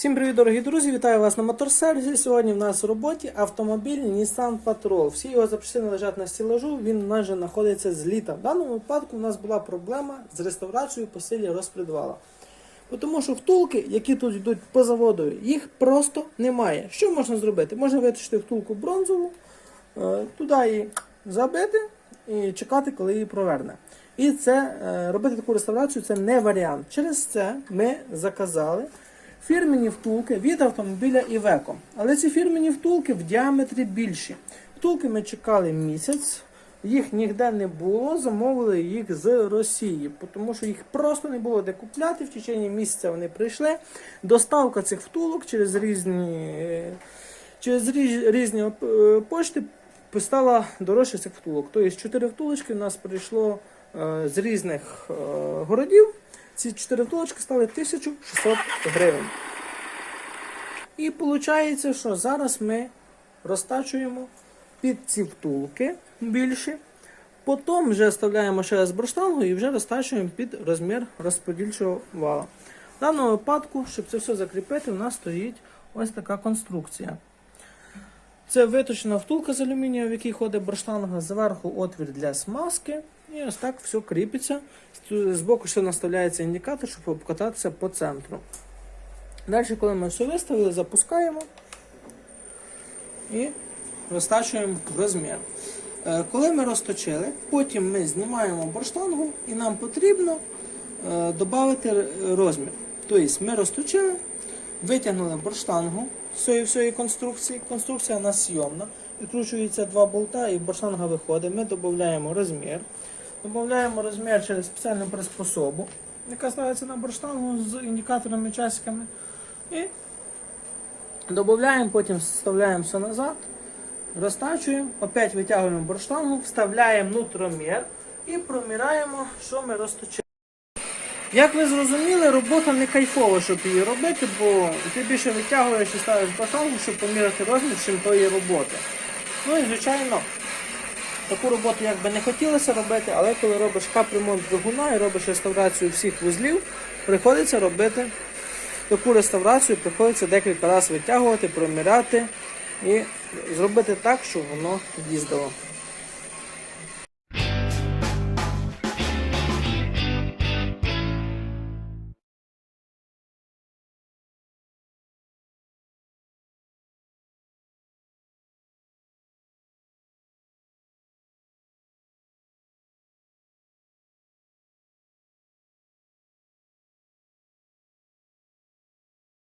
Всім привіт, дорогі друзі! Вітаю вас на моторсервісі. Сьогодні в нас в роботі автомобіль Nissan Patrol. Всі його запчастини лежать на стілажу, він у нас вже знаходиться з літа. В даному випадку у нас була проблема з реставрацією по силі розпредвала. Тому що втулки, які тут йдуть по заводу, їх просто немає. Що можна зробити? Можна витащити втулку бронзову, е, туди її забити і чекати, коли її проверне. І це е, робити таку реставрацію це не варіант. Через це ми заказали фірмені втулки від автомобіля Iveco. Але ці фірмені втулки в діаметрі більші. Втулки ми чекали місяць, їх ніде не було, замовили їх з Росії, тому що їх просто не було де купляти. В течение місяця вони прийшли. Доставка цих втулок через різні, через різні е, пошти стала дорожче цих втулок. Тобто 4 втулочки у нас прийшло е, з різних е, городів. Ці 4 втулочки стали 1600 гривень. І виходить, що зараз ми розтачуємо під ці втулки більші. Потім вже вставляємо ще раз бруштангу і вже розтачуємо під розмір розподільчого вала. В даному випадку, щоб це все закріпити, у нас стоїть ось така конструкція. Це виточена втулка з алюмінію, в якій ходить бруштанга, зверху отвір для смазки. І ось так все кріпиться. Збоку ще наставляється індикатор, щоб обкататися по центру. Далі, коли ми все виставили, запускаємо і розтачуємо в розмір. Е, Коли ми розточили, потім ми знімаємо борштангу і нам потрібно е, додати розмір. Тобто ми розточили, витягнули борштангу з цієї всієї конструкції. Конструкція у нас сйомна. Відкручується два болта і борштанга виходить. Ми додаємо розмір. Додаємо розмір через спеціальну приспособу, яка ставиться на борштангу з індикаторами часиками. І додаємо, потім вставляємо все назад, розтачуємо, опять витягуємо борштангу, вставляємо нутромір і проміраємо, що ми розточили. Як ви зрозуміли, робота не кайфова, щоб її робити, бо ти більше витягуєш і ставиш борштангу, щоб поміряти розмір, чим тої роботи. Ну і звичайно, таку роботу як би не хотілося робити, але коли робиш капремонт двигуна і робиш реставрацію всіх вузлів, приходиться робити таку реставрацію, приходиться декілька разів витягувати, проміряти і зробити так, щоб воно їздило.